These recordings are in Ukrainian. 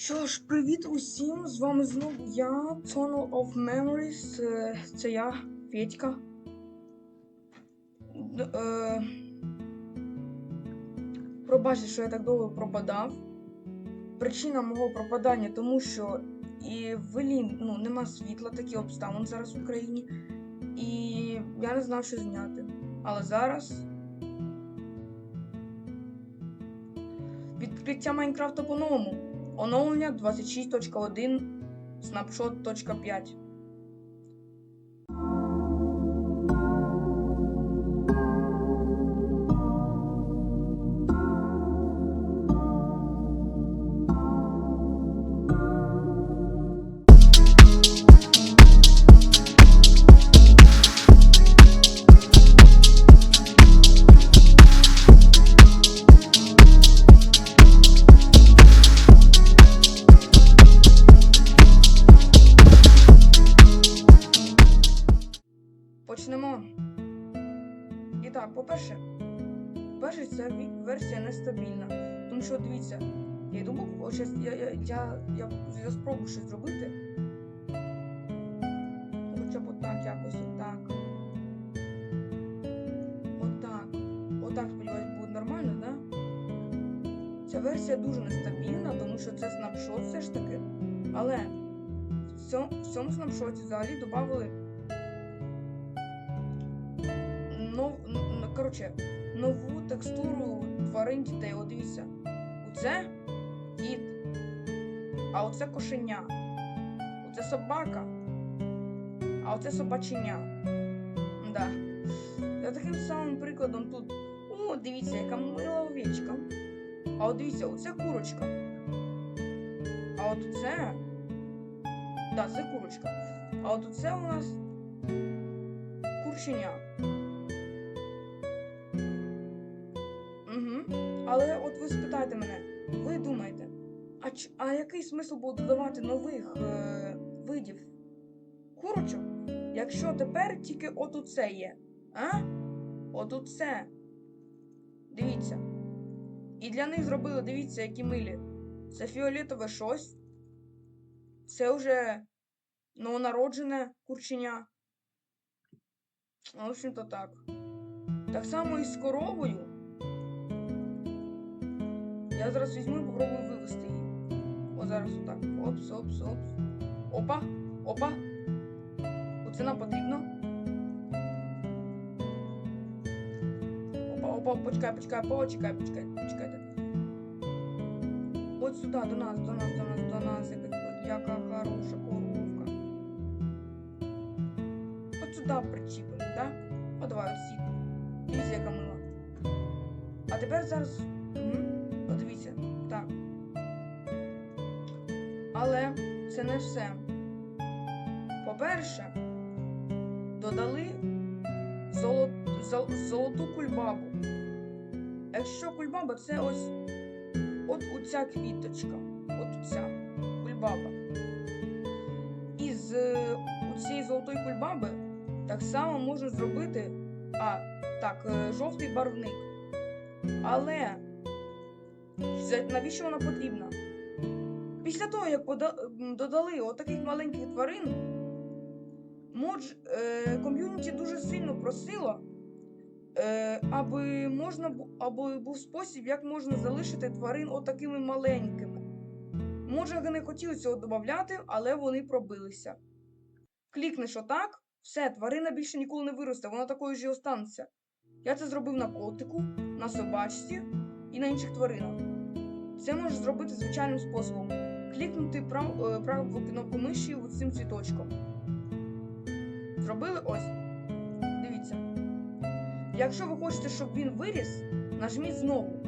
Що ж, привіт усім! З вами знову я, Tunnel of Memories. Е, Це я, Федька. Е, Пробачте, що я так довго пропадав. Причина мого пропадання, тому що і в Елін ну, нема світла, такі обставини зараз в Україні. І я не знав, що зняти. Але зараз. Відкриття Майнкрафта по-новому. Оновлення 26.1 snapshot.5. я, я, я, спробую щось зробити. Хоча б отак, якось отак. Отак. Отак, сподіваюсь, буде нормально? Да? Ця версія дуже нестабільна, тому що це снапшот все ж таки. Але в цьому, в цьому снапшоті взагалі додали нов, н- н- коротше, нову текстуру тварин дітей. От дивіться. Оце кіт. А оце кошеня. Оце собака. А оце собаченя. Да. За таким самим прикладом тут. О, дивіться, яка мила овечка. А от дивіться, оце курочка. А от це. Да, це курочка. А от це у нас курченя. Угу. Але от ви спитаєте мене, ви думаєте, а, а який смисл буде додавати нових е- видів курочок, якщо тепер тільки от оце є? А? От оце. Дивіться. І для них зробили, дивіться, які милі. Це фіолетове щось. Це вже новонароджене курченя. В общем-то так. Так само і з коровою. Я зараз візьму і попробую вивести її. О, зараз отак. Опс, опс, опс. Опа, опа. Оце нам потрібно. Опа, опа, почекай, почекай, почекай, почекай, почекайте. От сюди, до нас, до нас, до нас, до нас, яка, хороша коровка. От сюди причіпимо, так? Да? О, давай, от сіт. Дивіться, яка мила. А тепер зараз. Подивіться. Так. Але це не все. По-перше, додали золо... зол- золоту кульбабу. Якщо кульбаба це ось от оця квіточка. От ця кульбаба. Із е, цієї золотої кульбаби так само можна зробити. А, так, е, жовтий барвник. Але навіщо вона потрібна? Після того, як додали отаких маленьких тварин, модж е, ком'юніті дуже сильно просило, е, аби можна аби був спосіб, як можна залишити тварин отакими маленькими. Може, не хотіли цього додати, але вони пробилися. Клікнеш отак, все, тварина більше ніколи не виросте, вона такою ж і останеться. Я це зробив на котику, на собачці і на інших тваринах. Це можеш зробити звичайним способом. Клікнути прав, е, праву кнопку миші цим цвіточком. Зробили ось. Дивіться. Якщо ви хочете, щоб він виріс, нажміть знову.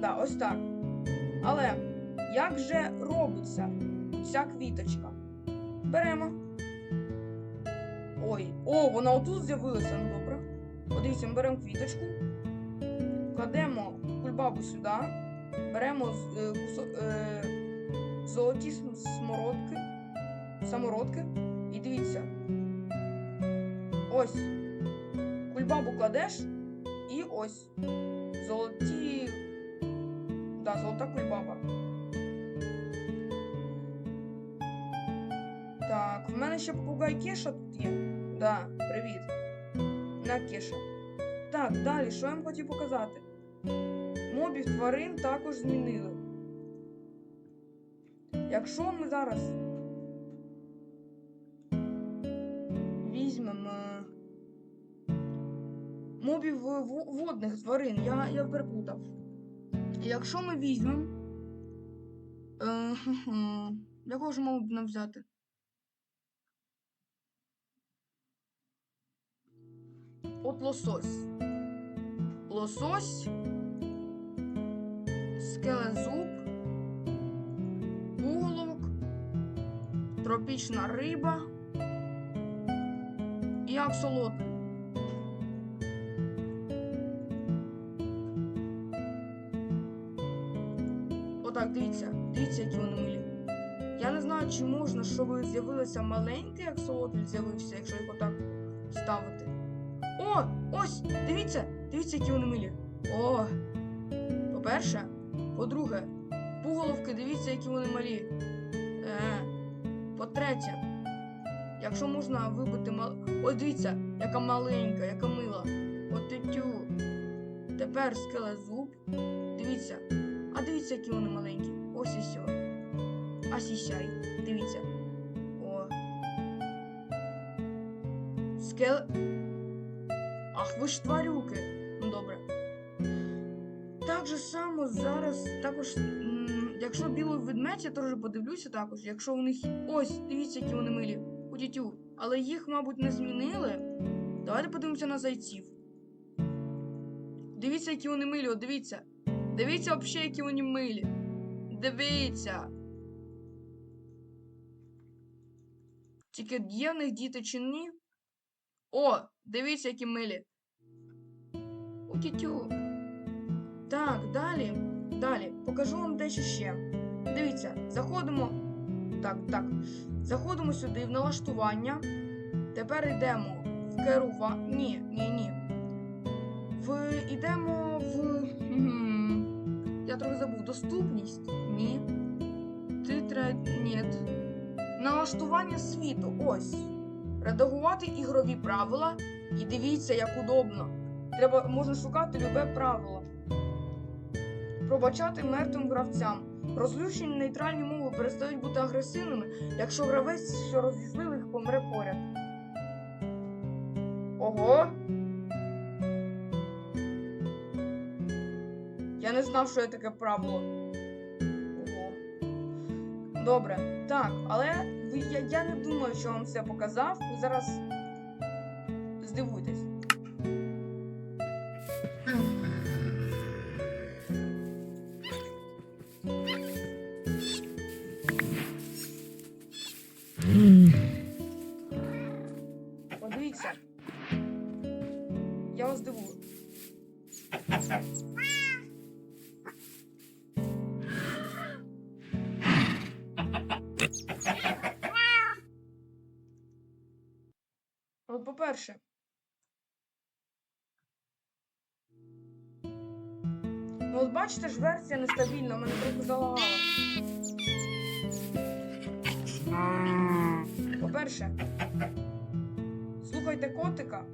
Да, ось так. Але як же робиться ця квіточка? Беремо. Ой, о, вона отут з'явилася, ну добре. Подивіться, ми беремо квіточку, кладемо кульбабу сюди, беремо е, кусо- е, золоті смородки, самородки, і дивіться. Ось. Кульбабу кладеш, і ось. Золоті Да, золота кульбаба. Так, в мене ще попугай Кеша тут є. Да, привіт. На Кеша. Так, далі, що я вам хотів показати? Мобів тварин також змінили. Якщо ми зараз візьмемо мобів водних тварин, я, я переплутав. Якщо ми візьмемо. Е, якого ж мову б нам взяти? От лосось. Лосось, скелезуб, пуголовок, тропічна риба і аксолотль. Отак, дивіться, дивіться, які вони милі. Я не знаю, чи можна, щоб з'явилося маленький аксолотль з'явився, якщо його так ставити. О, ось, дивіться, дивіться, які вони милі. О. По-перше, по-друге, пуголовки, дивіться, які вони малі. Е, по-третє, якщо можна вибити мал... Ось дивіться, яка маленька, яка мила. От тютю. Тепер скелезуб. Дивіться. А дивіться, які вони маленькі. Ось і все. А сіщай. Дивіться. О. Скел. Ах, ви ж тварюки. Ну добре. Так же само зараз також. Якщо білий ведмедь, я теж подивлюся також. Якщо у них. Ось, дивіться, які вони милі. У дітю. Але їх, мабуть, не змінили. Давайте подивимося на зайців. Дивіться, які вони милі, от дивіться. Дивіться взагалі, які вони милі. Дивіться. Тільки є в них діти чи ні? О, дивіться, які милі. У тітю. Так, далі. Далі. Покажу вам дещо ще. Дивіться, заходимо. Так, так. Заходимо сюди в налаштування. Тепер йдемо в керування. Ні, ні, ні. В... Йдемо в. Я трохи забув. Доступність? Ні. Титра. Ні. Налаштування світу. Ось. Редагувати ігрові правила. І дивіться, як удобно. Треба можна шукати любе правило. Пробачати мертвим гравцям. Розлючені нейтральні мови перестають бути агресивними, якщо гравець, що розізлив їх, помре поряд. Ого. Я не знав, що є таке правило. Ого. Добре. Так, але я, я не думаю, що вам все показав. Зараз здивуйтесь. Я вас здивую. От, по-перше. Ну, от бачите ж, версія нестабільна, в мене трохи залагала. По-перше, слухайте котика.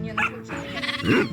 Ні, не хочу.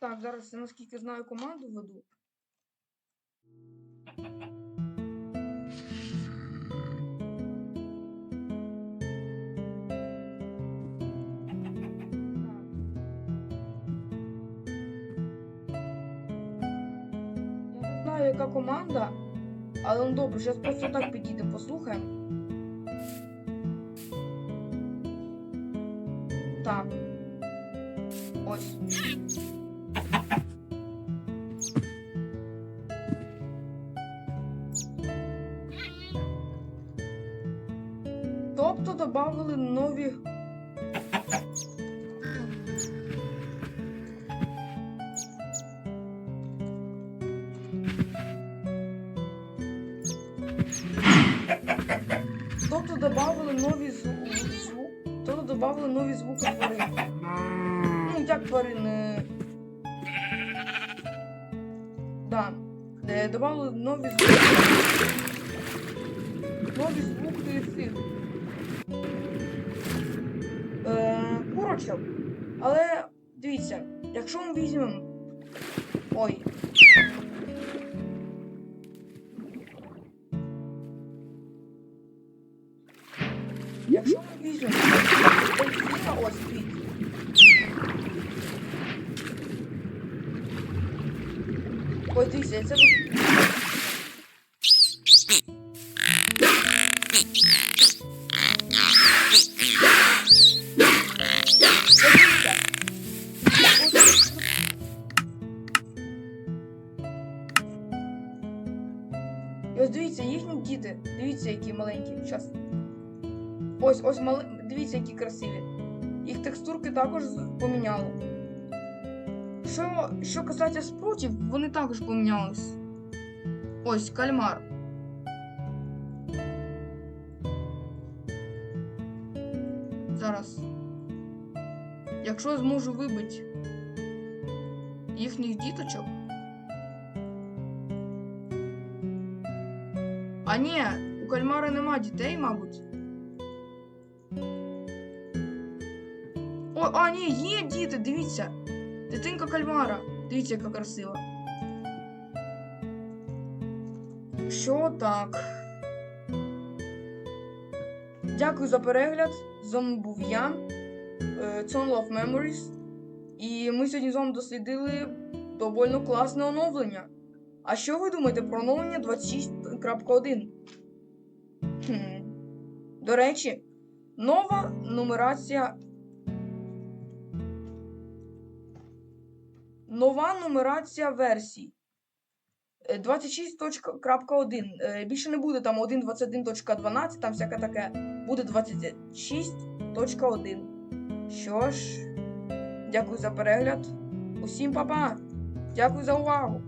Так, зараз я наскільки знаю команду веду. Яка команда, але ну добре, зараз просто так підійдемо, послухаємо. Так. Ось. Додали нові. Тобто додали нові звуки. Зву... Тобто додали нові звуки тварин. Ну, як тварини. Да. Де додали нові звуки. Нові звуки цих. Курочок. Але дивіться, якщо ми візьмемо. Ой. Якщо ми візьмемо ось дивіться. Ось дивіться, це буде. Дивіться, які маленькі. Щас. Ось, ось мали... Дивіться, які красиві. Їх текстурки також поміняли. Що, що касається спрутів, вони також помінялись. Ось кальмар. Зараз. Якщо зможу вибити їхніх діточок. А ні, кальмара нема дітей, мабуть. О, а, ні, є діти, дивіться. Дитинка кальмара. Дивіться, яка красива. Що так? Дякую за перегляд. З вами був я, е, Son Love Memories. І ми сьогодні з вами дослідили довольно класне оновлення. А що ви думаєте про оновлення 26.1? До речі, нова нумерація. Нова нумерація версій. Е, 26.1. Е, Більше не буде там 1.21.12, там всяке таке. Буде 26.1. Що ж, дякую за перегляд. Усім па-па! Дякую за увагу!